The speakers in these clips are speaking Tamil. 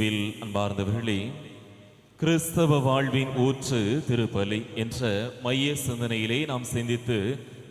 இயேசுவில் அன்பார்ந்தவர்களே கிறிஸ்தவ வாழ்வின் ஊற்று திருப்பலி என்ற மைய சிந்தனையிலே நாம் சிந்தித்து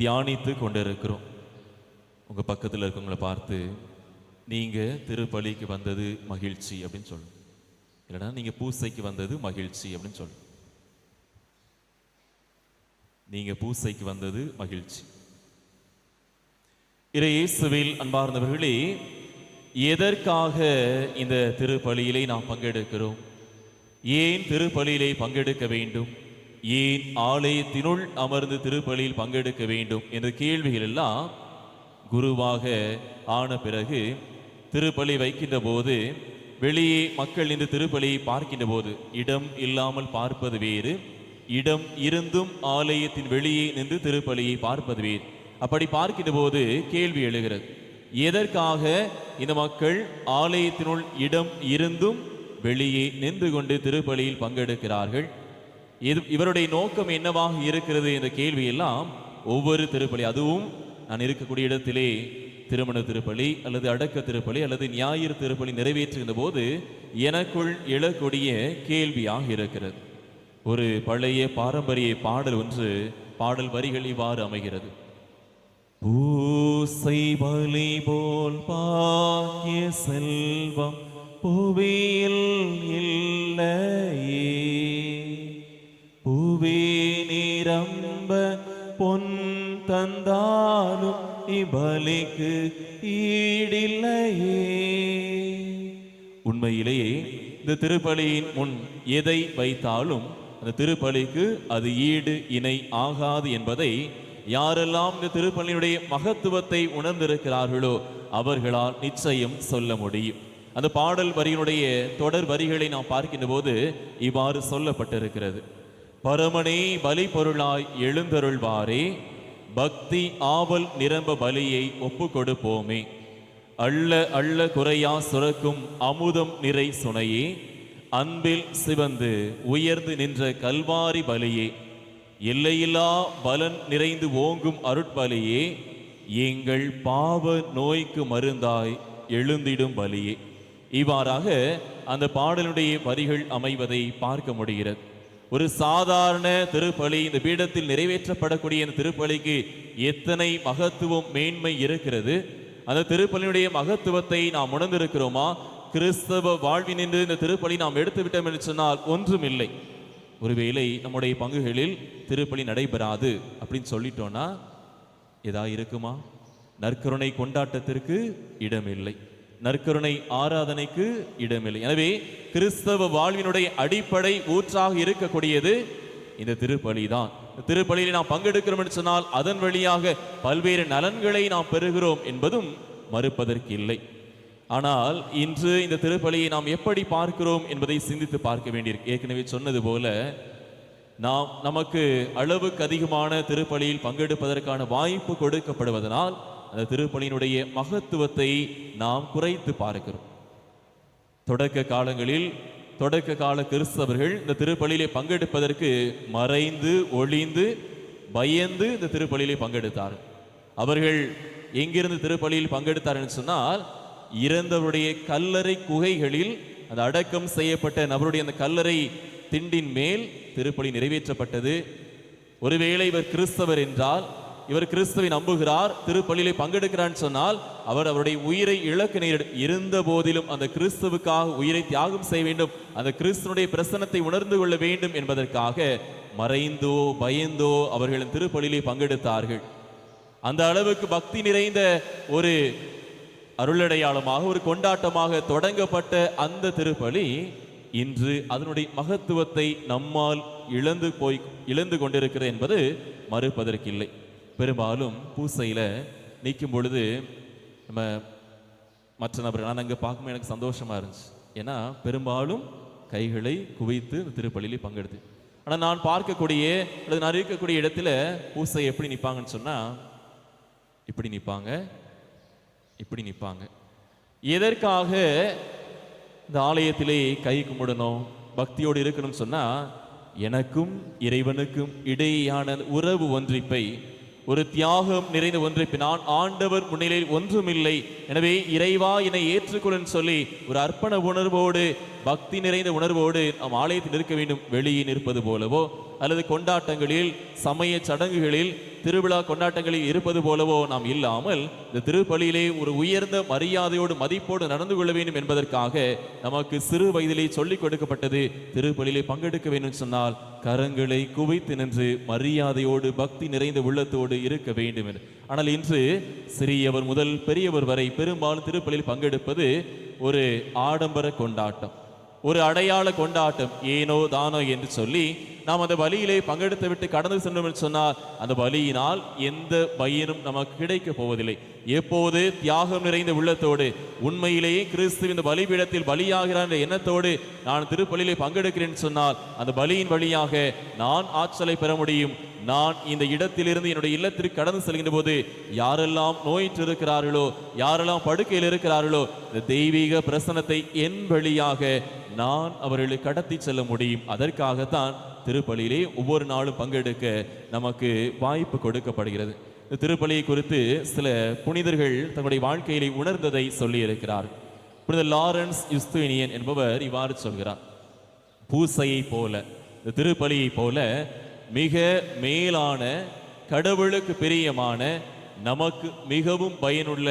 தியானித்து கொண்டிருக்கிறோம். உங்க பக்கத்தில் இருக்கவங்களை பார்த்து நீங்க திருப்பலிக்கு வந்தது மகிழ்ச்சி அப்படின்னு சொல்லணும் இல்லைன்னா நீங்க பூசைக்கு வந்தது மகிழ்ச்சி அப்படின்னு சொல்லணும் நீங்க பூசைக்கு வந்தது மகிழ்ச்சி. இறை இயேசுவில் அன்பார்ந்தவர்களே எதற்காக இந்த திருப்பலியிலே நாம் பங்கெடுக்கிறோம்? ஏன் திருப்பலியிலே பங்கெடுக்க வேண்டும்? ஏன் ஆலயத்தினுள் அமர்ந்து திருப்பலியில் பங்கெடுக்க வேண்டும்? என்ற கேள்விகள் எல்லாம் குருவாக ஆன பிறகு திருப்பலி வைக்கின்ற போது வெளியே மக்கள் நின்று திருப்பலியை பார்க்கின்ற போது இடம் இல்லாமல் பார்ப்பது வேறு இடம் இருந்தும் ஆலயத்தின் வெளியே நின்று திருப்பலியை பார்ப்பது வேறு. அப்படி பார்க்கின்ற போது கேள்வி எழுகிறது. எதற்காக இந்த மக்கள் ஆலயத்தினுள் இடம் இருந்தும் வெளியே நின்று கொண்டு திருப்பலியில் பங்கெடுக்கிறார்கள்? இது இவருடைய நோக்கம் என்னவாக இருக்கிறது என்ற கேள்வியெல்லாம் ஒவ்வொரு திருப்பலி அதுவும் நான் இருக்கக்கூடிய இடத்திலே திருமண திருப்பலி அல்லது அடக்க திருப்பலி அல்லது ஞாயிறு திருப்பலி நிறைவேற்றுகின்ற போது எனக்குள் எழக்கூடிய கேள்வியாக இருக்கிறது. ஒரு பழைய பாரம்பரிய பாடல் ஒன்று பாடல் வரிகள் இவ்வாறு அமைகிறது. பூசை பலி போல் பாக்கிய செல்வம் புவியில் இல்லையே. புவி நிரம்ப பொன் தந்தாலும் இபலிக்கு ஈடில்லையே. உண்மையிலேயே இந்த திருப்பலியின் முன் எதை வைத்தாலும் அந்த திருப்பலிக்கு அது ஈடு இணை ஆகாது என்பதை யாரெல்லாம் இந்த திருப்பள்ளியினுடைய மகத்துவத்தை உணர்ந்திருக்கிறார்களோ அவர்களால் நிச்சயம் சொல்ல முடியும். அந்த பாடல் வரியினுடைய தொடர் வரிகளை நாம் பார்க்கின்ற போது இவ்வாறு சொல்லப்பட்டிருக்கிறது. பரமனே பலி பொருளாய் எழுந்தருள்வாரே பக்தி ஆவல் நிரம்ப பலியை ஒப்பு கொடுப்போமே அள்ள அள்ள குறையா சுரக்கும் அமுதம் நிறை சுனையே அன்பில் சிவந்து உயர்ந்து நின்ற கல்வாரி பலியே எல்லையில்லா பலன் நிறைந்து ஓங்கும் அருட்பலியே எங்கள் பாவ நோய்க்கு மருந்தாய் எழுந்திடும் பலியே. இவ்வாறாக அந்த பாடலுடைய வரிகள் அமைவதை பார்க்க முடிகிறது. ஒரு சாதாரண திருப்பலி இந்த பீடத்தில் நிறைவேற்றப்படக்கூடிய இந்த திருப்பலிக்கு எத்தனை மகத்துவம் மேன்மை இருக்கிறது? அந்த திருப்பலியினுடைய மகத்துவத்தை நாம் உணர்ந்திருக்கிறோமா? கிறிஸ்தவ வாழ்வினின்று இந்த திருப்பலி நாம் எடுத்துவிட்டோம் என்று சொன்னால் ஒன்றும் இல்லை ஒருவேளை நம்முடைய பங்குகளில் திருப்பலி நடைபெறாது அப்படின்னு சொல்லிட்டோன்னா எதா இருக்குமா? நற்கருணை கொண்டாட்டத்திற்கு இடமில்லை. நற்கருணை ஆராதனைக்கு இடமில்லை. எனவே கிறிஸ்தவ வாழ்வினுடைய அடிப்படை ஊற்றாக இருக்கக்கூடியது இந்த திருப்பலி தான். திருப்பலியில் நாம் பங்கெடுக்கிறோம் என்று சொன்னால் அதன் வழியாக பல்வேறு நலன்களை நாம் பெறுகிறோம் என்பதும் மறுப்பதற்கு இல்லை. ஆனால் இன்று இந்த திருப்பலியை நாம் எப்படி பார்க்கிறோம் என்பதை சிந்தித்து பார்க்க வேண்டியிருக்கு. ஏற்கனவே சொன்னது போல நாம் நமக்கு அளவுக்கு அதிகமான திருப்பலியில் பங்கெடுப்பதற்கான வாய்ப்பு கொடுக்கப்படுவதனால் அந்த திருப்பலியினுடைய மகத்துவத்தை நாம் குறைத்து பார்க்கிறோம். தொடக்க காலங்களில் தொடக்க கால கிறிஸ்தவர்கள் இந்த திருப்பலியிலே பங்கெடுப்பதற்கு மறைந்து ஒளிந்து பயந்து இந்த திருப்பலியிலே பங்கெடுத்தார் அவர்கள் எங்கிருந்து திருப்பலியில் பங்கெடுத்தார்கள் சொன்னால் இறந்தவருடைய கல்லறை குகைகளில் அந்த அடக்கம் செய்யப்பட்ட நபருடைய அந்த கல்லறை திண்டின் மேல் திருப்பலி நிறைவேற்றப்பட்டது. ஒருவேளை இவர் கிறிஸ்தவர் என்றால் இவர் கிறிஸ்துவை நம்புகிறார் திருப்பள்ளியிலே பங்கெடுக்கிறான்னு சொன்னால் அவர் அவருடைய உயிரை இழக்க நேரிடும் இருந்த போதிலும் அந்த கிறிஸ்துவுக்காக உயிரை தியாகம் செய்ய வேண்டும் அந்த கிறிஸ்துனுடைய பிரசனத்தை உணர்ந்து கொள்ள வேண்டும் என்பதற்காக மறைந்தோ பயந்தோ அவர்கள் திருப்பள்ளியிலே பங்கெடுத்தார்கள். அந்த அளவுக்கு பக்தி நிறைந்த ஒரு அருளடையாளமாக ஒரு கொண்டாட்டமாக தொடங்கப்பட்ட அந்த திருப்பலி இன்று அதனுடைய மகத்துவத்தை நம்மால் இழந்து போய் இழந்து கொண்டிருக்கிறது என்பது மறுப்பதற்கில்லை. பெரும்பாலும் பூசையில் நிற்கும் பொழுது நம்ம மற்ற நபர் நான் அங்கே பார்க்கும்போது எனக்கு சந்தோஷமாக இருந்துச்சு. ஏன்னா பெரும்பாலும் கைகளை குவித்து இந்த பங்கெடுத்து. ஆனால் நான் பார்க்கக்கூடிய அல்லது நான் இருக்கக்கூடிய இடத்துல பூசை எப்படி நிற்பாங்கன்னு சொன்னால் இப்படி நிற்பாங்க. இப்படி நிற்பாங்க. எதற்காக இந்த ஆலயத்திலே கை கும்பிடணும் பக்தியோடு இருக்கணும் சொன்னா எனக்கும் இறைவனுக்கும் இடையேயான உறவு ஒன்றிப்பை ஒரு தியாகம் நிறைந்த ஒன்றிப்பை. நான் ஆண்டவர் முன்னிலையில் ஒன்றுமில்லை. எனவே இறைவா என்னை ஏற்றுக்கொள்ளுன்னு சொல்லி ஒரு அர்ப்பண உணர்வோடு பக்தி நிறைந்த உணர்வோடு நாம் ஆலயத்தில் இருக்க வேண்டும். வெளியே நிற்பது போலவோ அல்லது கொண்டாட்டங்களில் சமய சடங்குகளில் திருவிழா கொண்டாட்டங்களில் இருப்பது போலவோ நாம் இல்லாமல் இந்த திருப்பலியிலே ஒரு உயர்ந்த மரியாதையோடு மதிப்போடு நடந்து கொள்ள வேண்டும் என்பதற்காக நமக்கு சிறு வயதிலே சொல்லிக் கொடுக்கப்பட்டது. திருப்பலியிலே பங்கெடுக்க வேண்டும் சொன்னால் கரங்களை குவித்து நின்று மரியாதையோடு பக்தி நிறைந்த உள்ளத்தோடு இருக்க வேண்டும் என்று. ஆனால் இன்று சிறியவர் முதல் பெரியவர் வரை பெரும்பாலும் திருப்பலியில் பங்கெடுப்பது ஒரு ஆடம்பர கொண்டாட்டம். ஒரு அடையாள கொண்டாட்டம். ஏனோ தானோ என்று சொல்லி நாம் அந்த பலியிலே பங்கெடுத்து விட்டு கடந்து சென்றோம் என்று சொன்னால் அந்த பலியினால் எந்த பயனும் நமக்கு கிடைக்கப் போவதில்லை. எப்போது தியாகம் நிறைந்த உள்ளத்தோடு உண்மையிலேயே கிறிஸ்து இந்த பலிபீடத்தில் பலியாகிறார் என்ற எண்ணத்தோடு நான் திருப்பலியிலே பங்கெடுக்கிறேன் சொன்னால் அந்த பலியின் வழியாக நான் ஆற்றலை பெற முடியும். நான் இந்த இடத்திலிருந்து என்னுடைய இல்லத்திற்கு கடந்து செல்கின்ற போது யாரெல்லாம் நோயிற்று இருக்கிறார்களோ யாரெல்லாம் படுக்கையில் இருக்கிறார்களோ இந்த தெய்வீக பிரசனத்தை என் வழியாக நான் அவர்களை கடத்தி செல்ல முடியும். அதற்காகத்தான் திருப்பலியிலே ஒவ்வொரு நாளும் பங்கெடுக்க நமக்கு வாய்ப்பு கொடுக்கப்படுகிறது. இந்த திருப்பலியை குறித்து சில புனிதர்கள் தங்களுடைய வாழ்க்கையிலே உணர்ந்ததை சொல்லியிருக்கிறார். புனித லாரன்ஸ் யுஸ்துனியன் என்பவர் இவ்வாறு சொல்கிறார். பூசையை போல இந்த திருப்பலியை போல மிக மேலான கடவுளுக்கு பிரியமான நமக்கு மிகவும் பயனுள்ள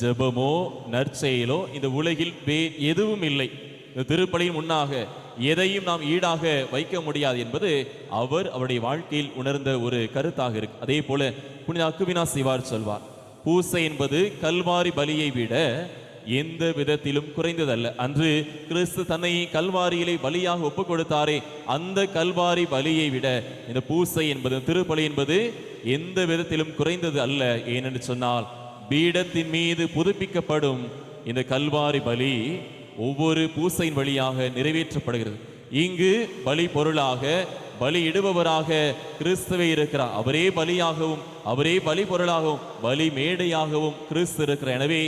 ஜெபமோ நற்செயலோ இந்த உலகில் வே எதுவும் இல்லை. இந்த திருப்பலியின் முன்னாக எதையும் நாம் ஈடாக வைக்க முடியாது என்பது அவர் அவருடைய வாழ்க்கையில் உணர்ந்த ஒரு கருத்தாக இருக்கு. அதே போல புனித அக்குவினா சிவார் சொல்வார். பூசை என்பது கல்வாரி பலியை விட எந்த விதத்திலும் குறைந்ததல்ல. அன்று கிறிஸ்து தன்னை கல்வாரியிலே பலியாக ஒப்பு கொடுத்தாரே அந்த கல்வாரி பலியை விட இந்த பூசை என்பது திருப்பலி என்பது எந்த விதத்திலும் குறைந்தது அல்ல. ஏனென்று சொன்னால் பீடத்தின் மீது புதுப்பிக்கப்படும் இந்த கல்வாரி பலி ஒவ்வொரு பூசையின் வழியாக நிறைவேற்றப்படுகிறது. இங்கு பலி பொருளாக பலியிடுபவராக கிறிஸ்துவே இருக்கிறார். அவரே பலியாகவும் அவரே பலி பொருளாகவும் பலி மேடையாகவும் கிறிஸ்து இருக்கிறார். எனவே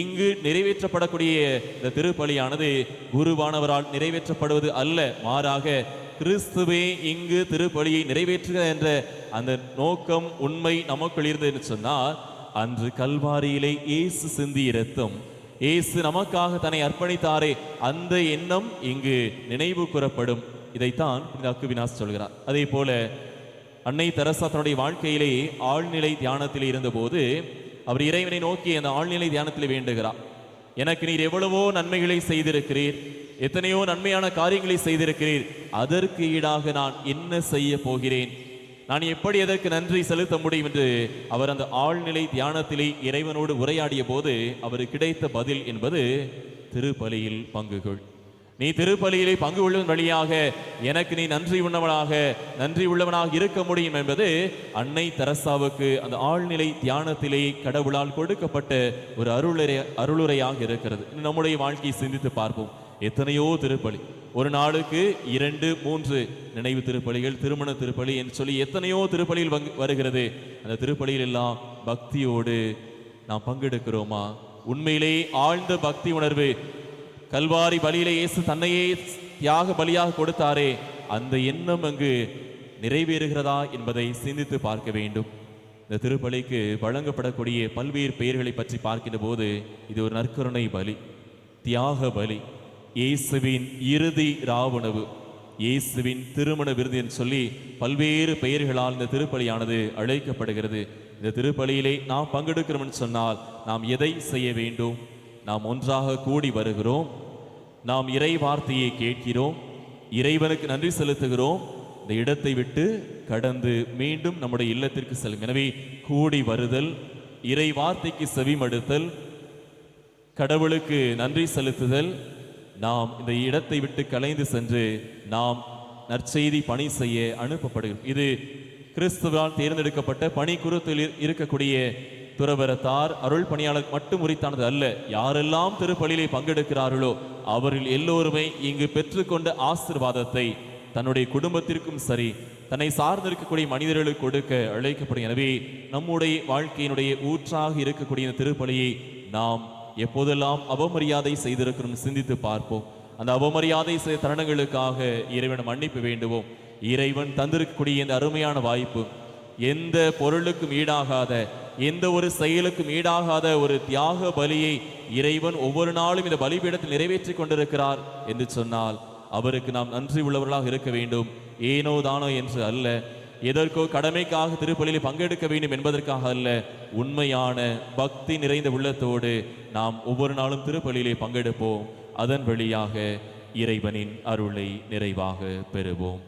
இங்கு நிறைவேற்றப்படக்கூடிய இந்த திருப்பலியானது குருவானவரால் நிறைவேற்றப்படுவது அல்ல. மாறாக கிறிஸ்துவே இங்கு திருப்பலியை நிறைவேற்றுகிறார் என்ற அந்த நோக்கம் உண்மை நமக்குள் இருந்தது என்று சொன்னால் அன்று கல்வாரியிலே இயேசு சிந்தி இரத்தம் இயேசு நமக்காக தன்னை அர்ப்பணித்தாரே அந்த எண்ணம் இங்கு நினைவு கூறப்படும். இதைத்தான் புனித அக்குவினாஸ் சொல்கிறார். அதே போல அன்னை தெரசா தன்னுடைய வாழ்க்கையிலே ஆழ்நிலை தியானத்தில் இருந்தபோது அவர் இறைவனை நோக்கி அந்த ஆழ்நிலை தியானத்தில் வேண்டுகிறார். எனக்கு நீர் எவ்வளவோ நன்மைகளை செய்திருக்கிறீர் எத்தனையோ நன்மையான காரியங்களை செய்திருக்கிறீர் அதற்கு ஈடாக நான் என்ன செய்ய போகிறேன்? நான் எப்படி எதற்கு நன்றி செலுத்த முடியும் என்று அவர் அந்த ஆழ்நிலை தியானத்திலே இறைவனோடு உரையாடிய போது அவருக்கு கிடைத்த பதில் என்பது திருப்பலியில் பங்குகள். நீ திருப்பலியிலே பங்கு கொள்ளும் வழியாக எனக்கு நீ நன்றி உள்ளவனாக நன்றி உள்ளவனாக இருக்க முடியும் என்பது அன்னை தெரசாவுக்கு அந்த ஆழ்நிலை தியானத்திலே கடவுளால் கொடுக்கப்பட்ட ஒரு அருளுரை அருளுரையாக இருக்கிறது. நம்முடைய வாழ்க்கையை சிந்தித்து பார்ப்போம். எத்தனையோ திருப்பலி. ஒரு நாளுக்கு இரண்டு மூன்று நினைவு திருப்பலிகள் திருமண திருப்பலி என்று சொல்லி எத்தனையோ திருப்பலியில் வங் வருகிறது. அந்த திருப்பலியில் எல்லாம் பக்தியோடு நாம் பங்கெடுக்கிறோமா? உண்மையிலே ஆழ்ந்த பக்தி உணர்வு. கல்வாரி பலியிலே இயேசு தன்னையே தியாக பலியாக கொடுத்தாரே. அந்த எண்ணம் அங்கு நிறைவேறுகிறதா என்பதை சிந்தித்து பார்க்க வேண்டும். இந்த திருப்பலிக்கு வழங்கப்படக்கூடிய பல்வேறு பெயர்களை பற்றி பார்க்கின்ற போது இது ஒரு நற்கருணை பலி தியாக பலி. இயேசுவின் இறுதி ராவுணவு இயேசுவின் திருமண விருது என்று சொல்லி பல்வேறு பெயர்களால் இந்த திருப்பலியானது அழைக்கப்படுகிறது. இந்த திருப்பலியிலே நாம் பங்கெடுக்கிறோம்னு சொன்னால் நாம் எதை செய்ய வேண்டும்? நாம் ஒன்றாக கூடி வருகிறோம். நாம் இறை வார்த்தையை கேட்கிறோம். இறைவனுக்கு நன்றி செலுத்துகிறோம். இந்த இடத்தை விட்டு கடந்து மீண்டும் நம்முடைய இல்லத்திற்கு செல்லும் எனவே கூடி வருதல் இறை வார்த்தைக்கு செவிமடுத்தல் கடவுளுக்கு நன்றி செலுத்துதல் நாம் இந்த இடத்தை விட்டு கலைந்து சென்று நாம் நற்செய்தி பணி செய்ய அனுப்பப்படுகிறோம். இது கிறிஸ்துவால் தேர்ந்தெடுக்கப்பட்ட பணி குருத்தில் இருக்கக்கூடிய துறவரத்தார் அருள் பணியாளர் மட்டும் உரித்தானது அல்ல. யாரெல்லாம் திருப்பலியிலே பங்கெடுக்கிறார்களோ அவர்கள் எல்லோருமே இங்கு பெற்றுக்கொண்ட ஆசிர்வாதத்தை தன்னுடைய குடும்பத்திற்கும் சரி தன்னை சார்ந்திருக்கக்கூடிய மனிதர்களுக்கு கொடுக்க அழைக்கப்படும் எனவே நம்முடைய வாழ்க்கையினுடைய ஊற்றாக இருக்கக்கூடிய இந்த திருப்பலியை நாம் எப்போதெல்லாம் அவமரியாதை செய்திருக்கிறோம் சிந்தித்து பார்ப்போம். அந்த அவமரியாதை செய்த தருணங்களுக்காக இறைவன் மன்னிப்பு வேண்டுவோம். இறைவன் தந்திருக்கக்கூடிய இந்த அருமையான வாய்ப்பு எந்த பொருளுக்கும் ஈடாகாத எந்த ஒரு செயலுக்கும் ஈடாகாத ஒரு தியாக பலியை இறைவன் ஒவ்வொரு நாளும் இந்த பலிபீடத்தில் நிறைவேற்றி கொண்டிருக்கிறார் என்று சொன்னால் அவருக்கு நாம் நன்றி உள்ளவர்களாக இருக்க வேண்டும். ஏனோ தானோ என்று அல்ல எதற்கோ கடமைக்காக திருப்பலியில் பங்கெடுக்க வேண்டும் என்பதற்காக அல்ல உண்மையான பக்தி நிறைந்த உள்ளத்தோடு நாம் ஒவ்வொரு நாளும் திருப்பலியிலே பங்கெடுப்போம். அதன் வழியாக இறைவனின் அருளை நிறைவாக பெறுவோம்.